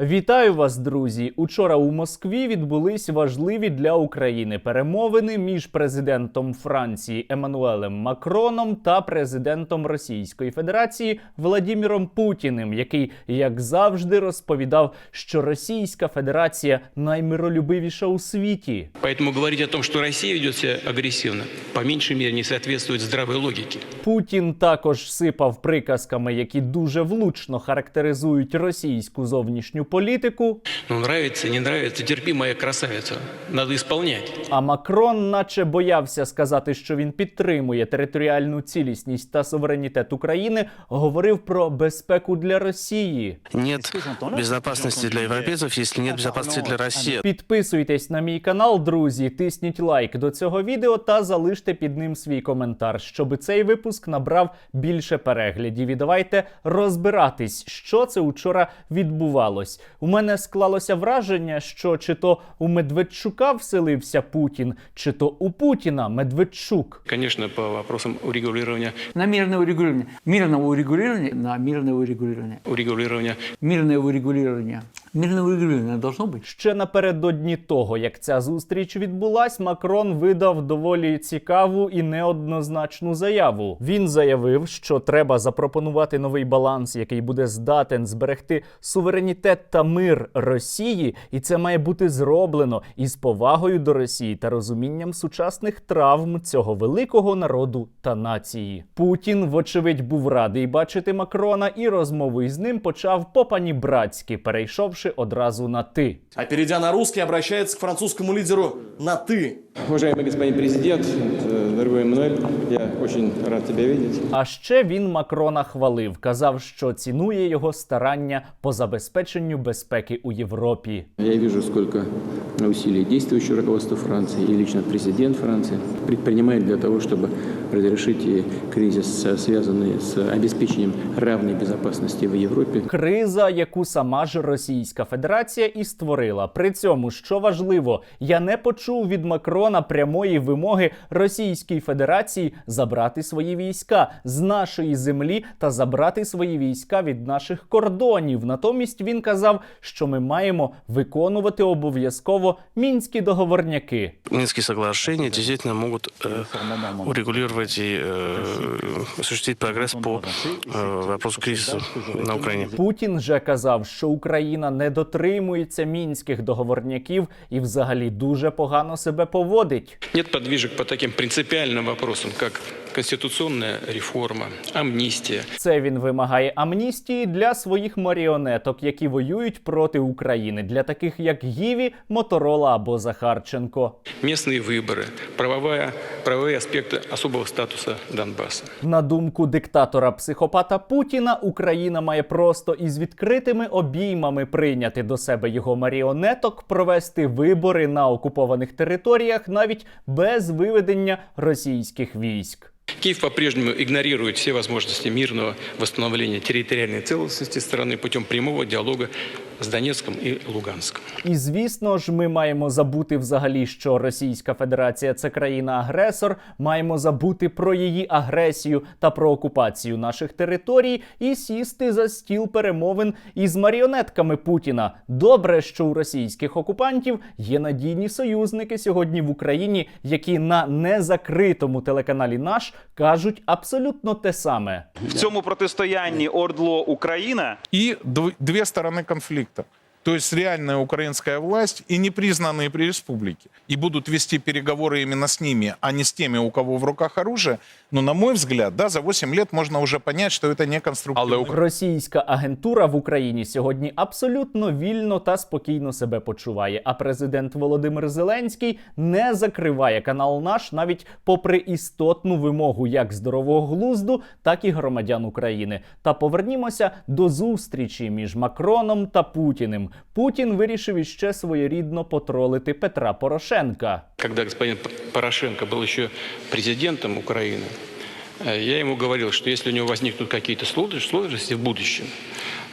Вітаю вас, друзі! Учора у Москві відбулись важливі для України перемовини між президентом Франції Еммануелем Макроном та президентом Російської Федерації Владіміром Путіним, який, як завжди, розповідав, що Російська Федерація наймиролюбивіша у світі. Поэтому говорить о том, что Россия ведет себя агрессивно, по меньшей мере не соответствует здравой логике. Путін також сипав приказками, які дуже влучно характеризують російську зовнішню політику. Ну, нравится, не нравится, терпи, моя красавица. Надо исполнять. А Макрон, наче боявся сказати, що він підтримує територіальну цілісність та суверенітет України, говорив про безпеку для Росії. Нет безопасности для европейцев, если нет безопасности для России. Підписуйтесь на мій канал, друзі, тисніть лайк до цього відео та залиште під ним свій коментар, щоб цей випуск набрав більше переглядів. І давайте розбиратись, що це учора відбувалось. У мене склалося враження, що чи то у Медведчука вселився Путін, чи то у Путіна Медведчук. Звісно, по вопросам урегулювання. на мирне урегулювання. Мирного урегулювання на мирне урегулювання. Урегулювання. Мирне урегулирование. Мирное урегулирование должно быть. Ще напередодні того, як ця зустріч відбулась, Макрон видав доволі цікаву і неоднозначну заяву. Він заявив, що треба запропонувати новий баланс, який буде здатен зберегти суверенітет та мир Росії, і це має бути зроблено із повагою до Росії та розумінням сучасних травм цього великого народу та нації. Путін, вочевидь, був радий бачити Макрона, і розмову із ним почав по-панібратськи, перейшовши одразу на ти. А перейдя на русский, обращается к французскому лидеру на «ты». Уважаемый господин президент, э, дорогой Эммануэль, я очень рад тебя видеть. А ще він Макрона хвалив, казав, що цінує його старання по забезпеченню безпеки у Європі. Я вижу, сколько усилий действующего руководства Франции и лично президент Франции предпринимает для того, чтобы разрешить э, кризис, э, связанный с обеспечением равной безопасности в Европе. Криза, яку сама ж Російська Федерація і створила. При цьому, що важливо, я не почув від Макрона прямої вимоги Російській Федерації забрати свої війська з нашої землі та забрати свої війська від наших кордонів. Натомість він казав, що ми маємо виконувати обов'язково мінські договорняки. Минские соглашения действительно могут э, урегулировать и э, осуществить прогресс по э, вопросу кризиса на Украине. Путін же казав, що Україна не дотримується мінських договорняків і взагалі дуже погано себе поводить. нет подвижек по таким принципиальным вопросам, как конституционная реформа, амнистия. Це він вимагає амністії для своїх маріонеток, які воюють проти України, для таких як Гіві, Моторола або Захарченко. Местные выборы, правовая, правовые аспекты особого статуса Донбасса. На думку диктатора психопата Путіна, Україна має просто із відкритими обіймами прийняти до себе його маріонеток, провести вибори на окупованих територіях навіть без виведення російських військ. Киев по-прежнему игнорирует все возможности мирного восстановления территориальной целостности страны путем прямого диалога с Донецком и Луганском. І звісно ж, ми маємо забути взагалі, що Російська Федерація це країна-агресор. Маємо забути про її агресію та про окупацію наших територій і сісти за стіл перемовин із маріонетками Путіна. Добре, що у російських окупантів є надійні союзники сьогодні в Україні, які на незакритому телеканалі наш кажуть абсолютно те саме. в цьому протистоянні Ордло Україна и дв- две стороны конфликта То есть реальная украинская власть и непризнанные при республике. И будут вести переговоры именно с ними, а не с теми, у кого в руках оружие. Но, на мой взгляд, да, за 8 лет можно уже понять, что это не конструктивно. Російська агентура в Україні сьогодні абсолютно вільно та спокійно себе почуває. А президент Володимир Зеленський не закриває канал наш навіть попри істотну вимогу як здорового глузду, так і громадян України. Та повернімося до зустрічі між Макроном та Путіним. Путін вирішив іще своєрідно потролити Петра Порошенка. Когда господин П- Порошенко был еще президентом Украины, э, я ему говорил, что если у него возникнут какие-то сложности сложности в будущем,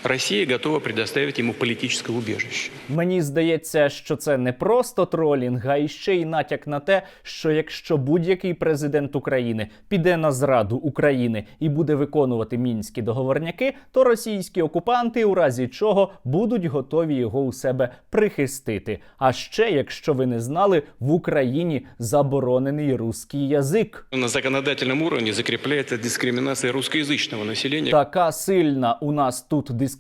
Россия готова предоставить ему политическое убежище. Мені здається, що це не просто тролінг, а й ще й натяк на те, що якщо будь-який президент України піде на зраду України і буде виконувати мінські договорняки, то російські окупанти, у разі чого, будуть готові його у себе прихистити. А ще, якщо ви не знали, в Україні заборонений русський язик. На законодательном уровне закрепляется дискриминация русскоязычного населения. Така сильна у нас тут дискримінація,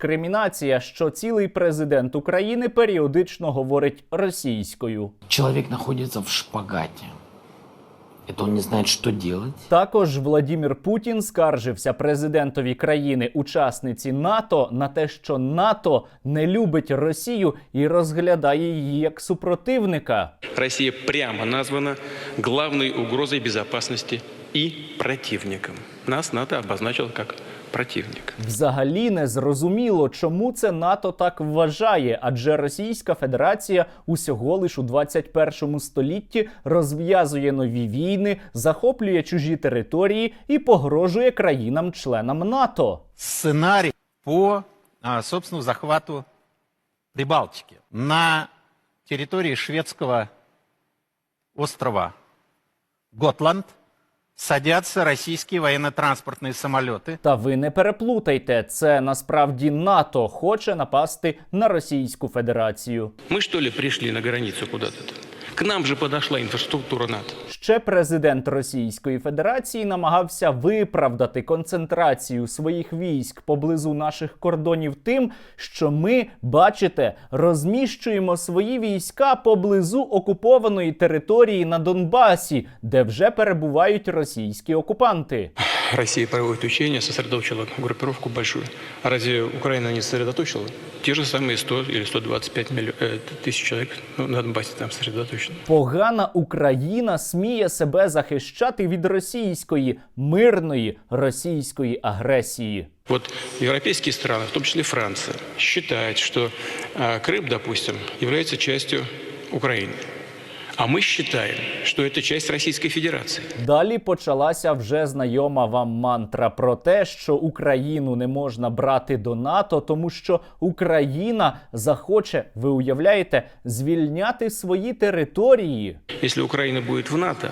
що цілий президент України періодично говорить російською. Человек находится в шпагате. Это он не знает, что делать. Також Владімір Путін скаржився президентові країни-учасниці НАТО на те, що НАТО не любить Росію і розглядає її як супротивника. Россия прямо названа главной угрозой безопасности и противником. Нас НАТО обозначило как противник. Взагалі не зрозуміло, чому це НАТО так вважає, адже Російська Федерація усього лиш у 21 столітті розв'язує нові війни, захоплює чужі території і погрожує країнам-членам НАТО. сценарий по, а, собственно, захвату Прибалтики. На территории шведского острова Готланд садятся российские военно-транспортные самолеты. Та ви не переплутайте, це насправді НАТО хоче напасти на Російську Федерацію. Мы что ли пришли на границу куда-то? К нам же подошла инфраструктура НАТО. Ще президент Російської Федерації намагався виправдати концентрацію своїх військ поблизу наших кордонів тим, що ми, бачите, розміщуємо свої війська поблизу окупованої території на Донбасі, де вже перебувають російські окупанти. Россия проводит учения, сосредоточила группировку большую. А разве Украина не сосредоточила? Те же самые 100 или 125 миллион, э, тысяч человек ну, на Донбассе там сосредоточено. Погана Україна сміє себе захищати від російської мирної російської агресії. Вот европейские страны, в том числе Франция, считают, что а, Крым, допустим, является частью Украины. А ми вважаємо, що це часть Російської Федерації. Далі почалася вже знайома вам мантра про те, що Україну не можна брати до НАТО, тому що Україна захоче, ви уявляєте, звільняти свої території. Якщо Україна буде в НАТО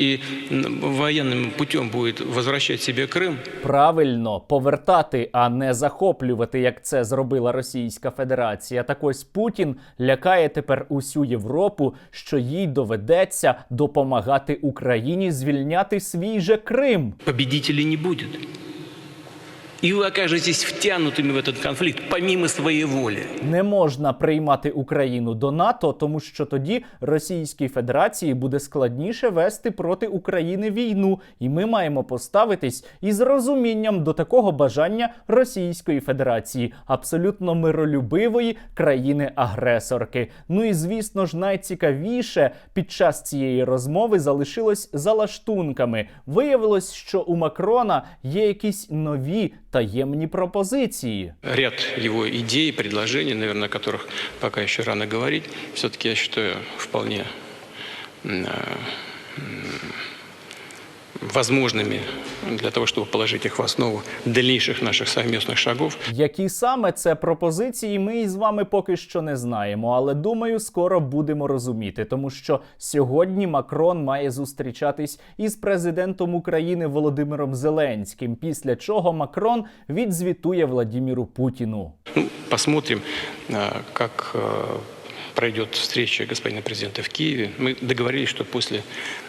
и воєнним военным путем будет возвращать себе Крым, Правильно повертати, а не захоплювати, як це зробила Російська Федерація. Так ось Путін лякає тепер усю Європу, що їй доведеться допомагати Україні звільняти свій же Крим. Побідітелі не будет И вы окажетесь втянутыми в этот конфликт помимо своей воли. Не можна приймати Україну до НАТО, тому що тоді Російській Федерації буде складніше вести проти України війну, і ми маємо поставитись із розумінням до такого бажання Російської Федерації, абсолютно миролюбивої країни-агресорки. Ну і звісно ж, найцікавіше під час цієї розмови залишилось за лаштунками. Виявилось, що у Макрона є якісь нові таємні пропозиції. Ряд его идей, предложений, наверное, о которых пока еще рано говорить, все-таки я считаю вполне возможными для того, чтобы положить их в основу дальнейших наших совместных шагов. Які саме це пропозиції, ми із вами поки що не знаємо, але думаю, скоро будемо розуміти, тому що сьогодні Макрон має зустрічатись із президентом України Володимиром Зеленським. Після чого Макрон відзвітує Владіміру Путіну. Ну, посмотрим, а, как а, пройдет встреча господина президента в Киеве. Мы договорились, что после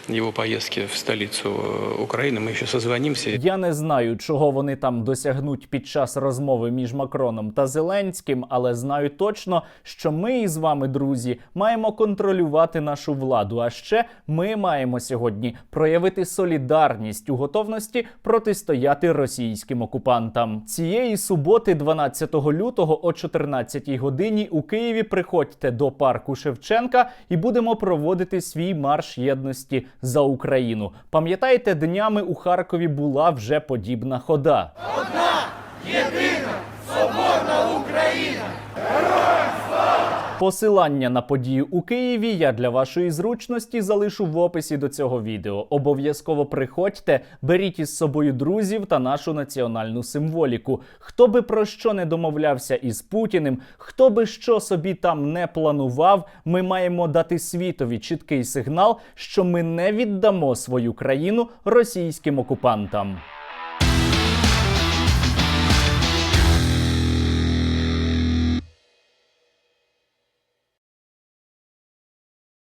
его поездки в столицу э, Украины мы еще созвонимся. Я не знаю, чого вони там досягнуть під час розмови між Макроном та Зеленським, але знаю точно, що ми із вами, друзі, маємо контролювати нашу владу. А ще ми маємо сьогодні проявити солідарність у готовності протистояти російським окупантам. Цієї суботи, 12 лютого, о 14 годині, у Києві приходьте до парку Шевченка і будемо проводити свій марш єдності за Україну. Пам'ятаєте, днями у Харкові була вже подібна хода. Посилання на події у Києві я для вашої зручності залишу в описі до цього відео. Обов'язково приходьте, беріть із собою друзів та нашу національну символіку. Хто би про що не домовлявся із Путіним, хто би що собі там не планував, ми маємо дати світові чіткий сигнал, що ми не віддамо свою країну російським окупантам.